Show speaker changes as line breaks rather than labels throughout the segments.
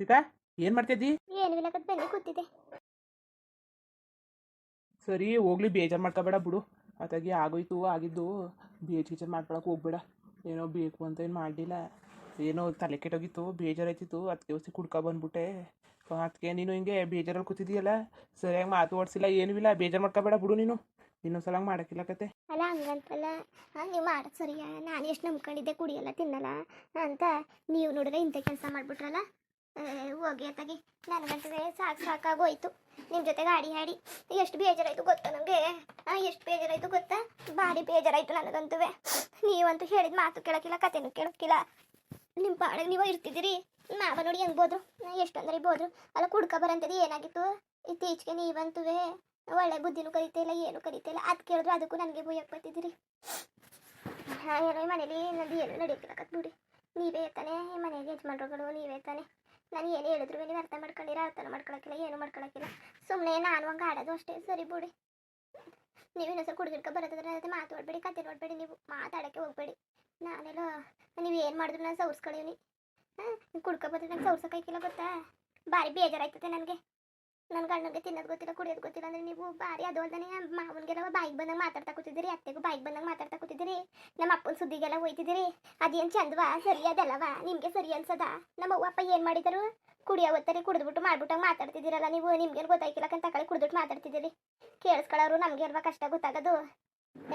ಸೀತಾ ಏನು ಮಾಡ್ತಿದ್ದಿ?
ಏನು ಇಲ್ಲಕತ್ ಬನ್ನಿ ಕೂತಿದ್ದೆ.
ಸರಿ ಹೋಗ್ಲಿ ಬೇಜಾರು ಮಾಡ್ಕೋಬೇಡ ಬಿಡು. ಅದಾಗಿ ಆಗೋಯ್ತು ಆಗಿದ್ದು. ಬೇಜ್ ಗೀಜರ್ ಮಾಡ್ಕೊಳಕ್ಕೆ ಹೋಗ್ಬೇಡ. ಏನೋ ಬೇಕು ಅಂತ ಏನು ಮಾಡಲಿಲ್ಲ. ಏನೋ ತಲೆ ಕೆಟ್ಟೋಗಿತ್ತು ಬೇಜಾರಾಯ್ತಿತ್ತು. ಅದಕ್ಕೆ ಹೊಸಿ ಕುಡ್ಕೊ ಬಂದ್ಬಿಟ್ಟೆ. ಅದಕ್ಕೆ ನೀನು ಹಿಂಗೆ ಬೇಜಾರಲ್ಲಿ ಕೂತಿದ್ಯಲ್ಲ ಸರಿಯಾಗಿ ಮಾತು ಓಡಿಸಿಲ್ಲ ಏನೂ ಇಲ್ಲ. ಬೇಜಾರು ಮಾಡ್ಕೋಬೇಡ ಬಿಡು ನೀನು. ಇನ್ನೊಂದ್ಸಲ ಮಾಡೋಕ್ಕಿಲ್ಲ ಕತೆ.
ಅಲ್ಲ ಹಂಗಂತಲ್ಲ. ನೀವು ಮಾಡೋದು ಸರಿಯ? ನಾನು ಎಷ್ಟು ನಂಬ್ಕೊಂಡಿದ್ದೆ ಕುಡಿಯಲ್ಲ ತಿನ್ನಲ್ಲ ಅಂತ. ನೀವು ನೋಡಿದ್ರೆ ಇಂಥ ಕೆಲಸ ಮಾಡಿಬಿಟ್ರಲ್ಲ? ಹೋಗಿ ಅತ್ತಾಗಿ. ನನಗಂತೂ ಸಾಕು ಸಾಕಾಗೋಯ್ತು. ನಿಮ್ಮ ಜೊತೆ ಗಾಡಿ ಹಾಡಿ. ಎಷ್ಟು ಬೇಜಾರಾಯಿತು ಗೊತ್ತಾ ನನಗೆ ಎಷ್ಟು ಬೇಜಾರಾಯಿತು ಗೊತ್ತಾ? ಭಾರಿ ಬೇಜಾರಾಯ್ತು ನನಗಂತವೇ ನೀವಂತೂ ಹೇಳಿದ ಮಾತು ಕೇಳೋಕ್ಕಿಲ್ಲ, ಕತೆನೂ ಕೇಳೋಕ್ಕಿಲ್ಲ. ನಿಮ್ಮ ಪಾಡಿಗೆ ನೀವು ಇರ್ತಿದ್ದೀರಿ. ಮಾವ ನೋಡಿ ಹೆಂಗ್ ಬೋದ್ರು ಎಷ್ಟಂದ್ರೆ ಬೋದ್ರು ಅಲ್ಲ ಕುಡ್ಕ ಬರಂತದ್ದು ಏನಾಗಿತ್ತು? ಇತ್ತೀಚೆಗೆ ನೀವಂತುವೆ ಒಳ್ಳೆ ಬುದ್ಧಿನೂ ಕಲಿತಾ ಇಲ್ಲ, ಏನು ಇಲ್ಲ. ಅದು ಕೇಳಿದ್ರು ಅದಕ್ಕೂ ನನಗೆ ಭೂಯಕ್ಕೆ ಬರ್ತಿದ್ದೀರಿ. ಏನೋ ಮನೇಲಿ ನಂದು ಏನು ನಡೆಯಕ್ಕಿಲ್ಲ ಬಿಡಿ ನೀವೇ ತಾನೇ ಮನೆಗೆ ಯಜಮಾನ್ರುಗಳು, ನೀವೇ ತಾನೇ. ನಾನು ಏನು ಹೇಳಿದ್ರು ನೀವು ಅರ್ಥ ಮಾಡ್ಕೊಂಡಿರ ಅರ್ಥ ಮಾಡ್ಕೊಳಕ್ಕಿಲ್ಲ ಏನು ಮಾಡ್ಕೊಳಕ್ಕಿಲ್ಲ ಸುಮ್ಮನೆ ನಾನು ಹಂಗೆ ಆಡೋದು ಅಷ್ಟೇ, ಸರಿ ಬಿಡಿ. ನೀವು ಇನ್ನೊಂದ್ಸಲ ಕುಡ್ದಿಡ್ಕೊ ಬರೋದಾದ್ರೆ ಅದೇ ಮಾತಾಡ್ಬೇಡಿ, ಕತೆ ನೋಡಬೇಡಿ ನೀವು, ಮಾತಾಡೋಕ್ಕೆ ಹೋಗ್ಬೇಡಿ. ನಾನೆಲ್ಲ, ನೀವು ಏನು ಮಾಡಿದ್ರು ನಾನು ಸೌರ್ಸ್ಕೊಳ್ಳೀನಿ ಹಾಂ ಕುಡ್ಕೊ ಬರ್ತೀನಿ ನಂಗೆ ಸೌರ್ಸೋಕ್ಕಾಯ್ಕಿಲ್ಲ ಗೊತ್ತಾ? ಭಾರಿ ಬೇಜಾರಾಯ್ತದೆ ನನಗೆ. ನನ್ನ ಗಂಡನಿಗೆ ತಿನ್ನೋದು ಗೊತ್ತಿಲ್ಲ, ಕುಡಿಯೋದು ಗೊತ್ತಿಲ್ಲ ಅಂದ್ರೆ ನೀವು ಬಾರಿ ಅದು ಅಲ್ದೇ ಮಾವನಿಗೆಲ್ಲ ಬಾಯಿಗೆ ಬಂದಂಗೆ ಮಾತಾಡ್ತಾ ಕೂತಿದ್ದೀರಿ, ಅತ್ತೆಗೂ ಬಾಯಿಗೆ ಬಂದಂಗೆ ಮಾತಾಡ್ತಾ ಕೂತಿದ್ದೀರಿ, ನಮ್ಮ ಅಪ್ಪನ ಸುದ್ದಿಗೆಲ್ಲ ಹೋಯ್ತಿದ್ದೀರಿ, ಅದೇನು ಚಂದವಾ, ಸರಿ ಅದಲ್ಲವಾ, ನಿಮಗೆ ಸರಿ ಅನ್ಸದ? ನಮ್ಮ ಅವ್ವ ಅಪ್ಪ ಏನು ಮಾಡಿದರು? ಕುಡಿಯೋ ಓದ್ತಾರೆ ಕುಡಿದ್ಬಿಟ್ಟು ಮಾಡ್ಬಿಟ್ಟಂಗೆ ಮಾತಾಡ್ತಿದ್ದೀರಲ್ಲ ನೀವು, ನಿಮ್ಗೇನು ಗೊತ್ತಾಯ್ಕಿಲ್ಲ ಅಂತ ಕಳೆ ಕುಡಿದ್ಬಿಟ್ಟು ಮಾತಾಡ್ತಿದ್ದೀರಿ. ಕೇಳಿಸ್ಕೊಳ್ಳೋರು ನಮಗೆ ಅಲ್ವಾ ಕಷ್ಟ ಗೊತ್ತಾಗೋದು?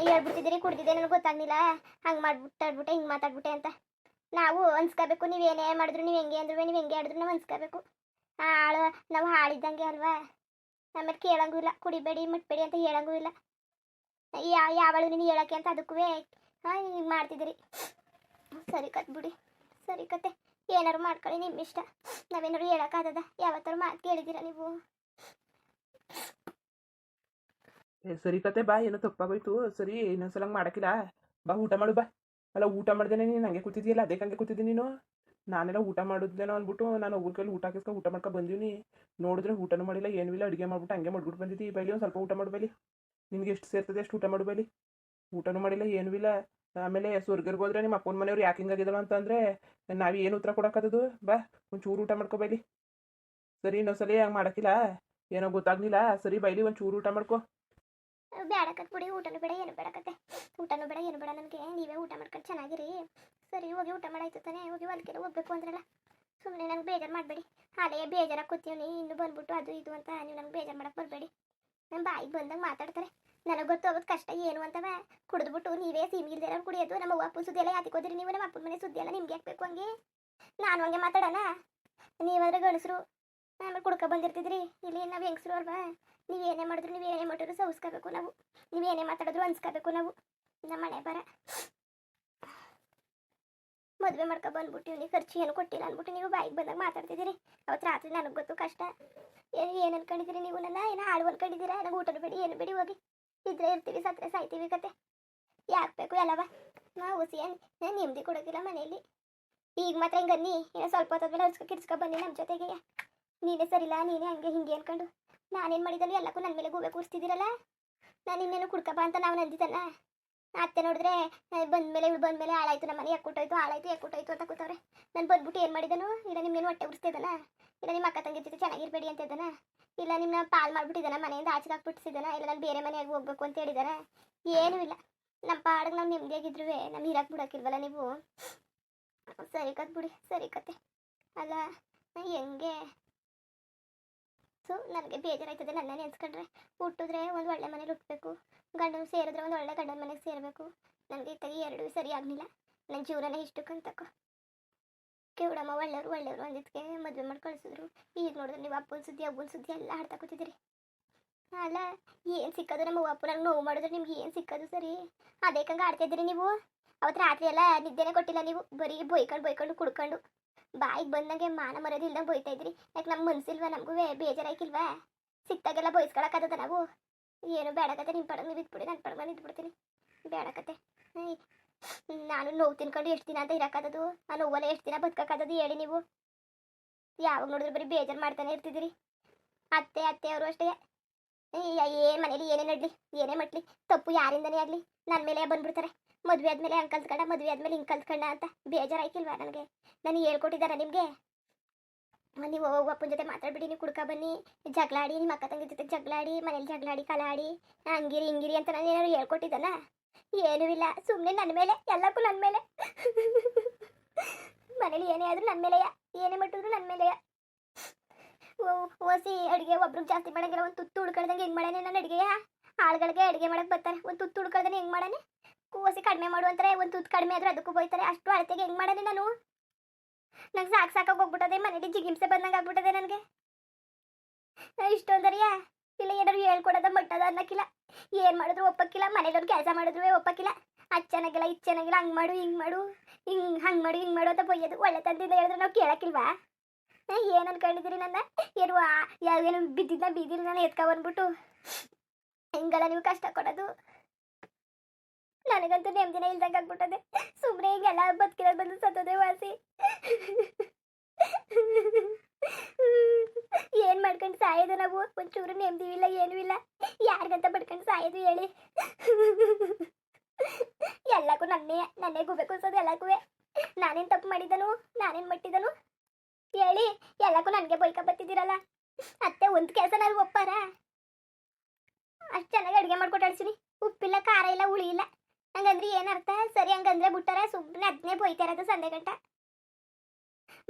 ಹೇಳ್ಬಿಡ್ತಿದ್ದೀರಿ ಕುಡ್ದಿದ್ದೆ, ನನಗೆ ಗೊತ್ತಾಗ್ಲಿಲ್ಲ, ಹಂಗೆ ಮಾಡ್ಬಿಟ್ಟಾಡ್ಬಿಟ್ಟೆ ಹಿಂಗೆ ಮಾತಾಡ್ಬಿಟ್ಟೆ ಅಂತ. ನಾವು ಅನ್ಸ್ಕೋಬೇಕು, ನೀವು ಏನೇ ಮಾಡಿದ್ರು, ನೀವು ಹೆಂಗೆ ಅಂದ್ರು, ನೀವು ಹೆಂಗೆ ಆಡಿದ್ರು, ನಾವು ಅನ್ಸ್ಕೋಬೇಕು. ಹಾಳು ನಾವು ಹಾಳಿದ್ದಂಗೆ ಅಲ್ವಾ? ಆಮೇಲೆ ಕೇಳಂಗೂ ಇಲ್ಲ, ಕುಡಿಬೇಡಿ, ಮುಟ್ಬೇಡಿ ಅಂತ ಹೇಳಂಗೂ ಇಲ್ಲ. ಯಾವ ಯಾವಳು ನೀನು ಹೇಳಕ್ಕೆ ಅಂತ ಅದಕ್ಕೂ ಹಾಂ ಹಿಂಗೆ ಮಾಡ್ತಿದ್ದೀರಿ. ಸರಿ ಕತ್ ಬಿಡಿ, ಸರಿ ಕತೆ. ಏನಾರು ಮಾಡ್ಕೊಳ್ಳಿ ನಿಮ್ಮ ಇಷ್ಟ. ನಾವೇನಾರು ಹೇಳೋಕ್ಕಾಗದ ಯಾವತ್ತಾರು ಮಾತು ಕೇಳಿದ್ದೀರಾ ನೀವು?
ಸರಿ ಕತೆ, ಬಾ. ಏನೋ ತಪ್ಪಾಗೋಯ್ತು. ಸರಿ, ಇನ್ನೊಂದ್ಸಲ ಮಾಡಕಿಲ್ಲ ಬಾ, ಊಟ ಮಾಡು, ಬಾ. ಅಲ್ಲ, ಊಟ ಮಾಡ್ದೇನೆ ನೀನು, ಹಂಗೆ ಕೂತಿದ್ದೀಯಲ್ಲ ಅದಕ್ಕೆ ಹಂಗೆ ಕೂತಿದ್ದೀನಿ ನೀನು? ನಾನೆಲ್ಲ ಊಟ ಮಾಡಿದ್ಲೇನೋ ಅಂದ್ಬಿಟ್ಟು ನಾನು ಒಬ್ಬರ ಕೈಲಿ ಊಟ ಹಾಕಿಸ್ಕೊಂಡು ಊಟ ಮಾಡ್ಕೊಂಡು ಬಂದೀನಿ ನೋಡಿದ್ರೆ ಊಟನೂ ಮಾಡಿಲ್ಲ, ಏನೂ ಇಲ್ಲ, ಅಡುಗೆ ಮಾಡ್ಬಿಟ್ಟು ಹಂಗೆ ಮಾಡ್ಬಿಟ್ಟು ಬಂದಿದ್ದಿ. ಬೈಲಿ ಒಂದು ಸ್ವಲ್ಪ ಊಟ ಮಾಡು ಬೈಲಿ. ನಿನಗೆ ಎಷ್ಟು ಸೇರ್ತದೆ ಅಷ್ಟು ಊಟ ಮಾಡು ಬೈಲಿ. ಊಟನೂ ಮಾಡಿಲ್ಲ, ಏನೂ ಇಲ್ಲ. ಆಮೇಲೆ ಸ್ವರ್ಗರ್ಗೆ ಹೋದ್ರೆ ನಿಮ್ಮ ಅಪ್ಪನ ಮನೆಯವ್ರು ಯಾಕೆ ಹಿಂಗಾಗಿದ್ದಾವೆ ಅಂತಂದರೆ ನಾವು ಏನು ಉತ್ತರ ಕೊಡೋಕ್ಕದು ಬಾ ಒಂಚೂರು ಊಟ ಮಾಡ್ಕೋಬೇಲಿ ಸರಿ, ಇನ್ನೊಂದ್ಸಲಿ ಹಂಗೆ ಮಾಡೋಕ್ಕಿಲ್ಲ ಏನೋ ಗೊತ್ತಾಗ್ಲಿಲ್ಲ. ಸರಿ, ಬೈಲಿ ಒಂಚೂರು ಊಟ ಮಾಡ್ಕೊ.
ಬೇಡ ಬಿಡಿ, ಊಟನೂ ಬೇಡ, ಏನು ಬೇಡಕತ್ತೆ. ಊಟನೂ ಬೇಡ, ಏನು ಬೇಡ, ನನಗೆ. ನೀವೇ ಊಟ ಮಾಡ್ಕೊಂಡು ಚೆನ್ನಾಗಿರಿ. ಸರಿ, ಹೋಗಿ ಊಟ ಮಾಡಾಯ್ತು ತಾನೇ, ಹೋಗಿ ಹೊಲ್ಕೆಲ್ಲ ಹೋಗ್ಬೇಕು ಅಂದ್ರಲ್ಲ. ಸುಮ್ಮನೆ ನಂಗೆ ಬೇಜಾರು ಮಾಡಬೇಡಿ. ಹಾಲೇ ಬೇಜಾರಾಗಿ ಕೂತೀವಿ ಇನ್ನು ಬಂದ್ಬಿಟ್ಟು ಅದು ಇದು ಅಂತ ನೀವು ನಂಗೆ ಬೇಜಾರು ಮಾಡಕ್ಕೆ ಬರಬೇಡಿ. ನಮ್ಮ ಬಾಯಿಗೆ ಬಂದಂಗೆ ಮಾತಾಡ್ತಾರೆ. ನನಗೆ ಗೊತ್ತಾಗೋದು ಕಷ್ಟ ಏನು ಅಂತವ? ಕುಡಿದ್ಬಿಟ್ಟು ನೀವೇ ಸಿಮ್ ಇಲ್ದಿರ ಕುಡಿಯೋದು, ನಮ್ಮ ಅವ್ವ ಅಪ್ಪನ ಸುದ್ದಿ ಎಲ್ಲ ಯಾತಿಕೋದ್ರಿ ನೀವು? ನಮ್ಮ ಅಪ್ಪನ ಮನೆ ಸುದ್ದಿ ಎಲ್ಲ ನಿಮ್ಗೆ ಹಾಕ್ಬೇಕು ಬೇಕು ಹಂಗೆ? ನಾನು ಹಂಗೆ ಮಾತಾಡೋಣ? ನೀವಾದ್ರೆ ಗಳಿಸ್ರು ಆಮೇಲೆ ಕುಡ್ಕೊ ಬಂದಿರ್ತಿದ್ರಿ. ಇಲ್ಲಿ ನಾವು ಹೆಂಗಸ್ರು ಅಲ್ವಾ? ನೀವು ಏನೇ ಮಾಡಿದ್ರು ನೀವು ಏನೇ ಮಾಡಿದ್ರು ಸೌಸ್ಕೋಬೇಕು ನಾವು. ನೀವೇನೇ ಮಾತಾಡಿದ್ರು ಅನ್ಸ್ಕೋಬೇಕು ನಾವು. ನಮ್ಮ ಮನೆ ಬರ ಮದುವೆ ಮಾಡ್ಕೊ ಬಂದ್ಬಿಟ್ಟು ನೀವು ಖರ್ಚು ಏನು ಕೊಟ್ಟಿಲ್ಲ ಅಂದ್ಬಿಟ್ಟು ನೀವು ಬಾಯಿಗೆ ಬಂದಾಗ ಮಾತಾಡ್ತಿದ್ದೀರಿ. ಅವತ್ತು ರಾತ್ರಿ ನನಗೆ ಗೊತ್ತು ಕಷ್ಟ. ಏನು ಏನು ಅನ್ಕೊಂಡಿದ್ದೀರಿ ನೀವು ನನ್ನ? ಏನೋ ಹಾಳು ಅನ್ಕೊಂಡಿದ್ದೀರಾ? ನನಗೆ ಊಟದ ಬೇಡಿ, ಏನು ಬೇಡಿ, ಹೋಗಿ. ಇದ್ರೆ ಇರ್ತೀವಿ, ಸತ್ರೆ ಸಾಯ್ತೀವಿ ಕತೆ. ಯಾಕೆ ಬೇಕು ಎಲ್ಲವ ನಾವು ಹುಸಿ ಏನು ನೆಮ್ಮದಿ ಕೊಡೋದಿಲ್ಲ ಮನೆಯಲ್ಲಿ ಈಗ ಮಾತ್ರ ಹಿಂಗೆ ನೀ ಏನೋ ಸ್ವಲ್ಪ ಹೊತ್ತಾದ್ಮೇಲೆ ಹರ್ಸ್ಕೊ ಕಿರ್ಸ್ಕೊ ಬನ್ನಿ ನಮ್ಮ ಜೊತೆಗೆ. ನೀನೇ ಸರಿಲ್ಲ ನೀನೇ ಹಂಗೆ ಹಿಂಗೆ ಅನ್ಕೊಂಡು. ನಾನೇನು ಮಾಡಿದ್ದಲ್ಲ ಎಲ್ಲಕ್ಕೂ ನನ್ನ ಮೇಲೆ ಗೂಬೆ ಕೂರಿಸ್ತಿದ್ದೀರಲ್ಲ? ನಾನು ಇನ್ನೇನು ಕುಡ್ಕಪ್ಪ ಅಂತ ನಾವು ನಂದಿದ್ದಲ್ಲ? ಅತ್ತೆ ನೋಡಿದ್ರೆ ಬಂದ್ಮೇಲೆ ಇವಳು ಬಂದ್ಮೇಲೆ ಹಾಳಾಯ್ತು ನಮ್ಮ ಮನೆ ಎಕ್ಕುಟ್ಟೋಯ್ತು ಹಾಳಾಯ್ತು ಕೊಟ್ಟೋಯ್ತು ಅಂತ ಕೂತವ್ರೆ. ನಾನು ಬಂದ್ಬಿಟ್ಟು ಏನು ಮಾಡಿದನು? ಇಲ್ಲ ನಿಮ್ಮೇನು ಹೊಟ್ಟೆ ಉರಿಸ್ತಿದ್ದಾನ ಇಲ್ಲ, ನಿಮ್ಮ ಅಕ್ಕ ತಂಗಿ ಜೊತೆ ಚೆನ್ನಾಗಿರ್ಬೇಡಿ ಅಂತ ಇದ್ದಾನ? ಇಲ್ಲ ನಿಮ್ಮನ್ನ ಪಾಲ್ ಮಾಡಿಬಿಟ್ಟಿದ್ದಾನ ಮನೆಯಿಂದ ಆಚೆಗೆ ಹಾಕ್ಬಿಟ್ಟಿಸಿದ್ದಾನ? ಇಲ್ಲ, ನಾನು ಬೇರೆ ಮನೆಯಾಗಿ ಹೋಗ್ಬೇಕು ಅಂತ ಹೇಳಿದಾನ ಏನೂ ಇಲ್ಲ. ನಮ್ಮ ಪಾಡಿಗೆ ನಾವು ನೆಮ್ಮದಿಯಾಗಿದ್ರು ನಮ್ಮ ಹೀರಾಕ್ ಬಿಡೋಕ್ಕಿಲ್ವಲ್ಲ ನೀವು? ಸರಿ ಕತ್ ಬಿಡಿ, ಸರಿ ಕತೆ. ಅಲ್ಲ, ಹೆಂಗೆ? ಸೊ, ನನಗೆ ಬೇಜಾರಾಯ್ತದೆ ನನ್ನ ನೆನ್ಸ್ಕೊಂಡ್ರೆ. ಹುಟ್ಟಿದ್ರೆ ಒಂದು ಒಳ್ಳೆ ಮನೇಲಿ ಹುಟ್ಟಬೇಕು ಗಂಡನ ಸೇರಿದ್ರೆ ಒಂದು ಒಳ್ಳೆ ಗಂಡನ ಮನೆಗೆ ಸೇರಬೇಕು. ನನಗೆ ಇತ್ತಾಗಿ ಎರಡೂ ಸರಿ ಆಗಲಿಲ್ಲ ನನ್ನ ಜೀವನನೇ ಇಷ್ಟಕ್ಕಂತಕೋ ಕೇವಡಮ್ಮ, ಒಳ್ಳೆಯವರು ಒಳ್ಳೆಯವರು ಅಂದಿದ್ದಕ್ಕೆ ಮದುವೆ ಮಾಡಿ ಕಳಿಸಿದ್ರು. ಈಗ ನೋಡಿದ್ರೆ ನೀವು ಅಪ್ಪನ ಸುದ್ದಿ ಅಬ್ಬನ ಸುದ್ದಿ ಎಲ್ಲ ಹಾಡ್ತಾ ಕೂತಿದ್ದೀರಿ ಅಲ್ಲ, ಏನು ಸಿಕ್ಕೋದು ನಮ್ಮ ಅಪ್ಪ ನಂಗೆ ನೋವು ಮಾಡಿದ್ರೆ ನಿಮ್ಗೆ ಏನು ಸಿಕ್ಕೋದು ಸರಿ? ಅದೇ ಕಂಗೆ ಆಡ್ತಿದ್ದೀರಿ ನೀವು? ಅವತ್ತು ರಾತ್ರಿ ಎಲ್ಲ ನಿದ್ದೆನೇ ಕೊಟ್ಟಿಲ್ಲ ನೀವು? ಬರೀ ಬೊಯ್ಕೊಂಡು ಬೊಯ್ಕೊಂಡು ಕುಡ್ಕೊಂಡು. ಬಾಯಿಗೆ ಬಂದಂಗೆ ಮಾನ ಮರ್ಯಾದೆ ಇಲ್ದಂಗೆ ಇದ್ರಿ ಯಾಕೆ ನಮ್ಮ ಮನ್ಸಿಲ್ವಾ? ನಮಗೂ ಬೇಜಾರಾಯ್ಕಿಲ್ವಾ? ಸಿಕ್ತಾಗೆಲ್ಲ ಬಯಸ್ಕೊಳಕ್ಕಾಗದ ನಾವು? ಏನು ಬೇಡಕತ್ತೆ ನಿಮ್ಮ ಪಡಂಗ್ ನೀವು ಇದ್ಬಿಡಿ ನನ್ನ ಪಡಗ ಇದ್ಬಿಡ್ತೀನಿ. ಬೇಡ ಕತೆ. ನಾನು ನೋವು ತಿನ್ಕೊಂಡು ಎಷ್ಟು ದಿನ ಅಂತ ಇರೋಕ್ಕಾಗದು ಆ ನೋವಲ್ಲ ಎಷ್ಟು ದಿನ ಬದುಕಕ್ಕಾಗದು ಹೇಳಿ ನೀವು? ಯಾವಾಗ ನೋಡಿದ್ರೆ ಬರೀ ಬೇಜಾರು ಮಾಡ್ತಾನೆ ಇರ್ತಿದ್ದೀರಿ. ಅತ್ತೆ ಅತ್ತೆ ಅವರು ಅಷ್ಟೇ. ಏ ಮನೇಲಿ ಏನೇ ನಡ್ಲಿ? ಏನೇ ಮಟ್ಲಿ? ತಪ್ಪು ಯಾರಿಂದನೇ ಆಗಲಿ? ನನ್ನ ಮೇಲೆ ಬಂದ್ಬಿಡ್ತಾರೆ. ಮದುವೆ ಆದ್ಮೇಲೆ ಹಂಗೆ ಕಲ್ತ್ಕೊಂಡ ಮದುವೆ ಆದ್ಮೇಲೆ ಹಿಂಗೆ ಕಲ್ತ್ಕೊಂಡ ಅಂತ ಬೇಜಾರಾಯ್ತಿಲ್ವಾ ನನಗೆ? ನಾನು ಹೇಳ್ಕೊಟ್ಟಿದ್ದಾರ ನಿಮಗೆ? ನೀವು ಅಪ್ಪನ ಜೊತೆ ಮಾತಾಡ್ಬಿಡಿ, ನೀವು ಕುಡ್ಕ ಬನ್ನಿ. ಜಗಳಾಡಿ ನಿಮ್ಮ ಅಕ್ಕ ತಂಗಿ ಜೊತೆ ಜಗಳಾಡಿ ಮನೇಲಿ ಜಗಳಾಡಿ ಕಲಾಡಿ, ಹಂಗಿರಿ, ಹಿಂಗಿರಿ ಅಂತ ನಾನು ಏನಾದ್ರು ಹೇಳ್ಕೊಟ್ಟಿದ್ದಾನ? ಏನೂ ಇಲ್ಲ ಸುಮ್ಮನೆ ನನ್ನ ಮೇಲೆ, ಎಲ್ಲಕ್ಕೂ ನನ್ನ ಮೇಲೆ. ಮನೇಲಿ ಏನೇ ಆದ್ರೂ ನನ್ನ ಮೇಲೆಯ? ಏನೇ ಮಟ್ಟಿದ್ರು ನನ್ನ ಮೇಲೆಯ? ಓಸಿ ಅಡುಗೆ ಒಬ್ರಿಗೆ ಜಾಸ್ತಿ ಮಾಡಂಗಿಲ್ಲ, ಒಂದು ತುತ್ತು ಹುಡ್ಕೊಳ್ದಂಗೆ ಹೆಂಗೆ ಮಾಡಾನೆ ನಾನು ಅಡುಗೆಯ? ಆಳುಗಳಿಗೆ ಅಡುಗೆ ಮಾಡಕ್ಕೆ ಬರ್ತಾರೆ, ಒಂದು ತುತ್ತು ಹುಡ್ಕೊಳ್ದಂಗೆ ಹೆಂಗೆ ಮಾಡಾನೆ? ಕೂಸಿ ಕಡಿಮೆ ಮಾಡು ಅಂತಾರೆ, ಒಂದು ತುತ್ತು ಕಡಿಮೆ ಆದ್ರೆ ಅದಕ್ಕೂ ಬೈತಾರೆ, ಅಷ್ಟು ಅಳತೆಗೆ ಹೆಂಗೆ ಮಾಡಾನೆ ನಾನು? ನಂಗೆ ಸಾಕು ಸಾಕಾಗಿ ಹೋಗ್ಬಿಟ್ಟದೆ ಮನೇಲಿ ಜಿಗಿಂಸೆ ಬಂದಂಗೆ ಆಗ್ಬಿಟ್ಟದೆ ನನಗೆ. ಇಷ್ಟೊಂದರಿ ಇಲ್ಲ, ಏನಾದ್ರು ಹೇಳ್ಕೊಡೋದ ಮಟ್ಟದ ಅನ್ನಕ್ಕಿಲ್ಲ ಏನು ಮಾಡಿದ್ರು ಒಪ್ಪಕ್ಕಿಲ್ಲ, ಮನೇಲಿ ಕೆಲಸ ಮಾಡಿದ್ರು ಒಪ್ಪಕ್ಕಿಲ್ಲ. ಅದು ಚೆನ್ನಾಗಿಲ್ಲ ಇದು ಚೆನ್ನಾಗಿಲ್ಲ ಹಂಗೆ ಮಾಡು, ಹಿಂಗೆ ಮಾಡು, ಹಿಂಗೆ, ಹಂಗೆ ಮಾಡು, ಹಿಂಗೆ ಮಾಡು ಅಂತ ಬೈಯೋದು. ಒಳ್ಳೆ ತಂದಿಂದ ಹೇಳಿದ್ರೆ ನಾವು ಕೇಳಕ್ಕಿಲ್ವಾ? ಏನು ಅನ್ಕೊಂಡಿದ್ದೀರಿ ನನ್ನ ಏನು ಯಾವೇನು ಬಿದ್ದಿದ್ದ ಬೀದಿನ ನಾನು ಎತ್ಕೊ ಬಂದ್ಬಿಟ್ಟು. ಹಿಂಗಲ್ಲ ನೀವು ಕಷ್ಟ ಕೊಡೋದು. ನನಗಂತೂ ನೆಮ್ಮದಿನೇ ಇಲ್ದಂಗೆ ಆಗ್ಬಿಟ್ಟದೆ. ಸುಮ್ಮನೆ ಹಿಂಗೆಲ್ಲ ಬದುಕಿರೋದು ಬಂದು ಸತ್ತೋದೆ ವಾಸಿ ಏನ್ ಮಾಡ್ಕೊಂಡು ಸಾಯೋದು ನಾವು? ಒಂಚೂರು ನೆಮ್ಮದಿ ಇಲ್ಲ, ಏನೂ ಇಲ್ಲ. ಯಾರಿಗಂತ ಬಡ್ಕೊಂಡು ಸಾಯೋದು ಹೇಳಿ. ಎಲ್ಲಕ್ಕೂ ನನ್ನೇ ನನ್ನೇ ಗುಬೇಕು ಅನ್ಸೋದು ಎಲ್ಲಕ್ಕೂ. ನಾನೇನ್ ತಪ್ಪು ಮಾಡಿದನು ನಾನೇನ್ ಮಟ್ಟಿದನು ಹೇಳಿ, ಎಲ್ಲಕ್ಕೂ ನನಗೆ ಬೈಕ ಬತ್ತಿದ್ದೀರಲ್ಲ ಅತ್ತೆ ಒಂದು ಕೆಲಸ ನಾನು ಒಪ್ಪಾರ? ಅಷ್ಟು ಚೆನ್ನಾಗಿ ಅಡುಗೆ ಮಾಡ್ಕೊಟ್ಟು ಅಳ್ಸಿನಿ ಉಪ್ಪಿಲ್ಲ, ಖಾರ ಇಲ್ಲ, ಹುಳಿ ಇಲ್ಲ. ಹಂಗಂದ್ರೆ ಏನರ್ಥ ಸರಿ ಹಂಗಂದ್ರೆ ಬಿಟ್ಟಾರ ಸುಮ್ಮನೆ ಅದನ್ನೇ ಬೈತಾ ಇರೋದು ಗಂಟ.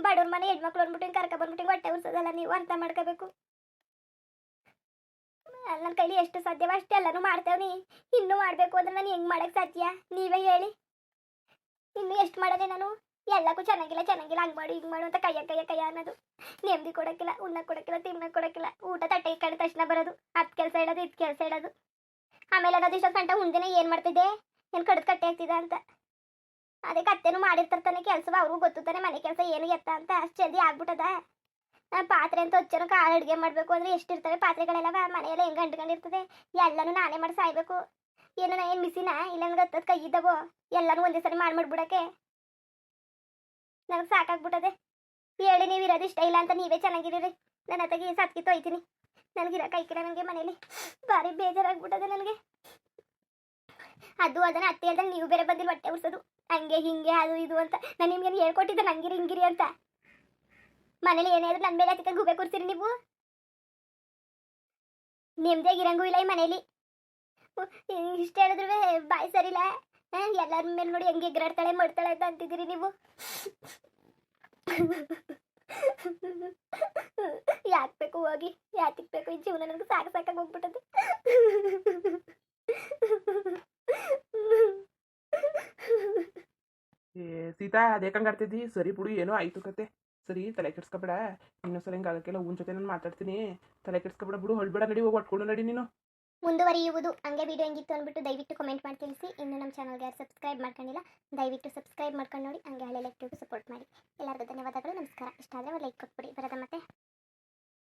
ಬಡವ್ರ ಮನೆ ಹೆಣ್ಮಕ್ಳು ಅಂದ್ಬಿಟ್ಟು ಕರ್ಕ ಬಂದ್ಬಿಟ್ಟು ಹೊಟ್ಟೆ ಉರ್ಸೋದಲ್ಲ, ನೀವು ಅರ್ಥ ಮಾಡ್ಕೋಬೇಕು. ನನ್ನ ಕೈಲಿ ಎಷ್ಟು ಸಾಧ್ಯವೋ ಎಲ್ಲನೂ ಮಾಡ್ತೇವ್ನಿ ಇನ್ನೂ ಮಾಡಬೇಕು ಅಂದ್ರೆ ನಾನು ಹೆಂಗೆ ಮಾಡಕ್ಕೆ ಸಾಧ್ಯ? ನೀವೇ ಹೇಳಿ. ಇನ್ನು ಎಷ್ಟು ಮಾಡೋದೆ ನಾನು? ಎಲ್ಲಕ್ಕೂ ಚೆನ್ನಾಗಿಲ್ಲ ಚೆನ್ನಾಗಿಲ್ಲ, ಹಂಗೆ ಮಾಡು, ಹಿಂಗೆ ಮಾಡು ಅಂತ ಕೈಯ ಕೈಯ ಕೈಯ ಅನ್ನೋದು. ನೆಮ್ಮದಿ ಕೊಡೋಕ್ಕಿಲ್ಲ ಉಣ್ಣ ಕೊಡೋಕ್ಕಿಲ್ಲ ತಿನ್ನ ಕೊಡೋಕ್ಕಿಲ್ಲ. ಊಟ ತಟ್ಟೆ ಕಡೆ ತಕ್ಷಣ ಬರೋದು. ಅದ್ ಕೆಲಸ ಇಡೋದು, ಇದು ಕೆಲಸ ಇಡೋದು. ಆಮೇಲೆ ಅನ್ನೋದು ಇಷ್ಟೊಂದು ಗಂಟೆ ಮುಂದಿನ ಏನು ಮಾಡ್ತಿದ್ದೆ? ಏನು ಕಡ್ದು ಕಟ್ಟೆ ಆಗ್ತಿದೆ ಅಂತ. ಅದೇ ಮಾಡಿರ್ತಾರೆ ತಾನೆ ಕೆಲಸವ, ಅವ್ರಿಗೂ ಗೊತ್ತಾನೆ ಮನೆ ಕೆಲಸ ಏನು ಎತ್ತ ಅಂತ. ಅಷ್ಟು ಜಲ್ದಿ ಆಗ್ಬಿಟ್ಟದ. ಪಾತ್ರೆ ಅಂತ ಹಚ್ಚೋನು ಕಾಳು ಅಡುಗೆ ಮಾಡಬೇಕು ಅಂದ್ರೆ ಎಷ್ಟಿರ್ತವೆ? ಪಾತ್ರೆಗಳೆಲ್ಲ ಮನೆಯೆಲ್ಲ ಹೆಂಗೆ ಅಂಟ್ಕೊಂಡಿರ್ತದೆ? ಎಲ್ಲನೂ ನಾನೇ ಮಾಡಿ ಸಾಯ್ಬೇಕು. ಏನು ಏನು ಮಿಸಿನ ಇಲ್ಲ ನನಗೆ ಕೈ ಇದ್ದವೋ? ಎಲ್ಲನೂ ಒಂದೇ ಸರಿ ಮಾಡಿ ಮಾಡ್ಬಿಡಕ್ಕೆ. ನನಗೆ ಸಾಕಾಗ್ಬಿಟ್ಟದೆ. ಹೇಳಿ ನೀವು ಇರೋದು ಇಷ್ಟ ಇಲ್ಲ ಅಂತ ನೀವೇ ಚೆನ್ನಾಗಿರೀರಿ ನನ್ನ ಹತ್ತಿಗೆ ಸತ್ಕಿ ತೊಯ್ತೀನಿ. ನನಗಿರೋ ಕೈಕಿರ ನನಗೆ ಮನೇಲಿ ಭಾರಿ ಬೇಜಾರಾಗ್ಬಿಟ್ಟದೆ ನನಗೆ. ಅದು ಅದನ್ನ ಅತ್ತೆ ಅಂತ ನೀವು ಬೇರೆ ಬಂದಿಲ್ಲ ಹೊಟ್ಟೆ ಉರ್ಸೋದು. ಹಂಗೆ ಹಿಂಗೆ ಅದು ಇದು ಅಂತ. ನಾನು ನಿಮ್ಗೆ ಹೇಳ್ಕೊಟ್ಟಿದ್ದೆ ನಂಗಿರಿ ಹಿಂಗಿರಿ ಅಂತ. ಮನೇಲಿ ಏನಾದ್ರು ನನ್ನ ಮೇಲೆ ಅದಕ್ಕೆ ಗುಬೆ ಕೂರ್ತೀರಿ ನೀವು. ನೆಮ್ಮದಿಯಾಗಿರಂಗೂ ಇಲ್ಲ ಈ ಮನೇಲಿ. ಇಷ್ಟ ಹೇಳಿದ್ರು ಬಾಯಿ ಸರಿಲ್ಲ ಎಲ್ಲರ ಮೇಲೆ ನೋಡಿ ಹೆಂಗೆ ಎಗರಾಡ್ತಾಳೆ ಮಾಡ್ತಾಳೆ ಅಂತ ಅಂತಿದ್ದೀರಿ ನೀವು. ಯಾಕೆ ಬೇಕು ಹೋಗಿ ಯಾತಿಕ್ ಬೇಕು ಈ ಜೀವನ ನನಗೆ ಸಾಕು ಸಾಕಾಗಿ ಹೋಗ್ಬಿಟ್ಟದು
ಏ, ಸೀತಾ, ಅದೇ ಕಂಗಾಡ್ತಿದ್ದಿ? ಸರಿ ಬಿಡು, ಏನೋ ಆಯ್ತು ಕತೆ. ಸರಿ, ತಲೆ ಕೆಡ್ಸ್ಕೊಬೇಡ. ಇನ್ನೊಂದ್ಸಲ ಹಿಂಗೆ ಆಗಕ್ಕೆಲ್ಲ ಉನ್ ಜೊತೆ ನಾನು ಮಾತಾಡ್ತೀನಿ. ತಲೆ ಕೆಡ್ಸ್ಕೊಬೇಡ ಬಿಡು ಹೊಳ್ಬೇಡ ನಡಿ ಹೋಗಿ ಒಟ್ಕೊಂಡು ನಡಿ ನೀನು.
ಮುಂದುವರಿಯುವುದು ಹಂಗೆ ವಿಡಿಯೋ ಹೆಂಗಿತ್ತು ಅಂದ್ಬಿಟ್ಟು ದಯವಿಟ್ಟು ಕಮೆಂಟ್ ಮಾಡಿ ತಿಳಿಸಿ. ಇನ್ನು ನಮ್ಮ ಚಾನಲ್ಗೆ ಯಾರು ಸಬ್ಸ್ಕ್ರೈಬ್ ಮಾಡ್ಕೊಂಡಿಲ್ಲ, ದಯವಿಟ್ಟು ಸಬ್ಸ್ಕ್ರೈಬ್ ಮಾಡ್ಕೊಂಡು ನೋಡಿ, ಹಂಗೆ ಹಳೆ ಲೈಕ್ ಸಪೋರ್ಟ್ ಮಾಡಿ. ಎಲ್ಲರಿಗೂ ಧನ್ಯವಾದಗಳು, ನಮಸ್ಕಾರ. ಇಷ್ಟ ಆದರೆ ಲೈಕ್ ಕೊಟ್ಬಿಡಿ.